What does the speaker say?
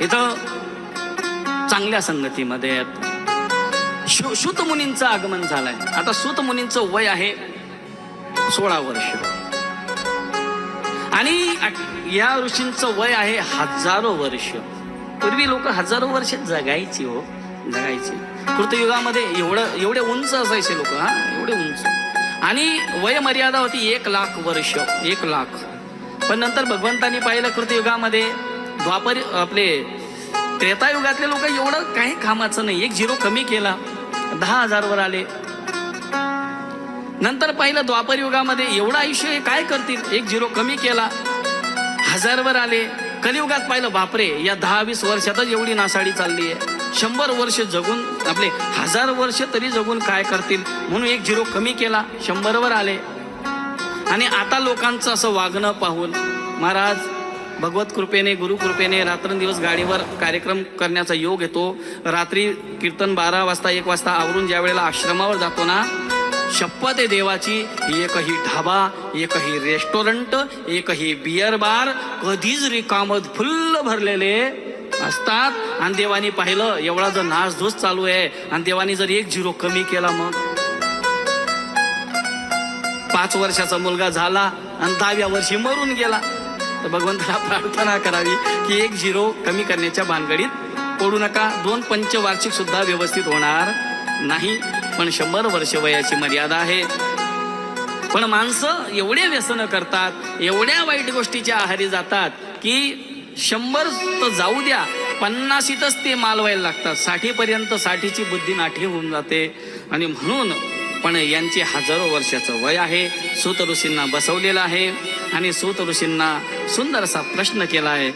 इथं चांगल्या संगतीमध्ये आहेत शु सूत मुनींचं आगमन झालंय. आता सुत मुनींचं वय आहे सोळा वर्ष. आणि या ऋषींचं वय आहे हजारो वर्ष. पूर्वी लोक हजारो वर्ष जगायची हो जगायची. कृतयुगामध्ये एवढं एवढे उंच असायचे लोक हा एवढे उंच. आणि वय मर्यादा होती एक लाख वर्ष एक लाख. पण नंतर भगवंतानी पाहिलं कृतयुगामध्ये द्वापर आपले त्रेतायुगातले लोक एवढं काही कामाचं नाही. एक झिरो कमी केला. दहा हजारवर आले. नंतर पाहिलं द्वापर युगामध्ये एवढं आयुष्य हे काय करतील? एक झिरो कमी केला. हजारवर आले. कलियुगात पाहिलं बापरे या दहा वीस वर्षातच एवढी नासाडी चालली आहे. शंभर वर्ष जगून आपले हजार वर्ष तरी जगून काय करतील? म्हणून एक झिरो कमी केला. शंभरवर आले. आणि आता लोकांचं असं वागणं पाहून महाराज भगवत कृपेने गुरुकृपेने रात्रंदिवस गाडीवर कार्यक्रम करण्याचा योग येतो. रात्री कीर्तन बारा वाजता एक वाजता आवरून ज्या वेळेला आश्रमावर जातो ना शपथ आहे देवाची एकही ढाबा एकही रेस्टॉरंट एकही बियर बार कधीच रिकामत फुल्ल भरलेले असतात. आणि देवानी पाहिलं एवढा जर नासधूस चालू आहे आणि देवानी जर एक झिरो कमी केला मग? पाच वर्षाचा मुलगा झाला आणि दहाव्या वर्षी मरून गेला. तर भगवंताला प्रार्थना करावी की एक झिरो कमी करण्याच्या भानगडीत पडू नका. दोन पंचवार्षिक सुद्धा व्यवस्थित होणार नाही. पण शंभर वर्ष वयाची मर्यादा आहे. पण माणसं एवढे व्यसन करतात एवढ्या वाईट गोष्टीच्या आहारी जातात की शंभर तर जाऊ द्या पन्नासीतच ते मालवायला लागतात. साठीपर्यंत साठीची बुद्धी नाठी होऊन जाते. आणि म्हणून पण यांचे हजारो वर्षाचं वय आहे. सूत ऋषींना बसवलेलं आहे आणि सूत ऋषींना सुंदर असा प्रश्न केला आहे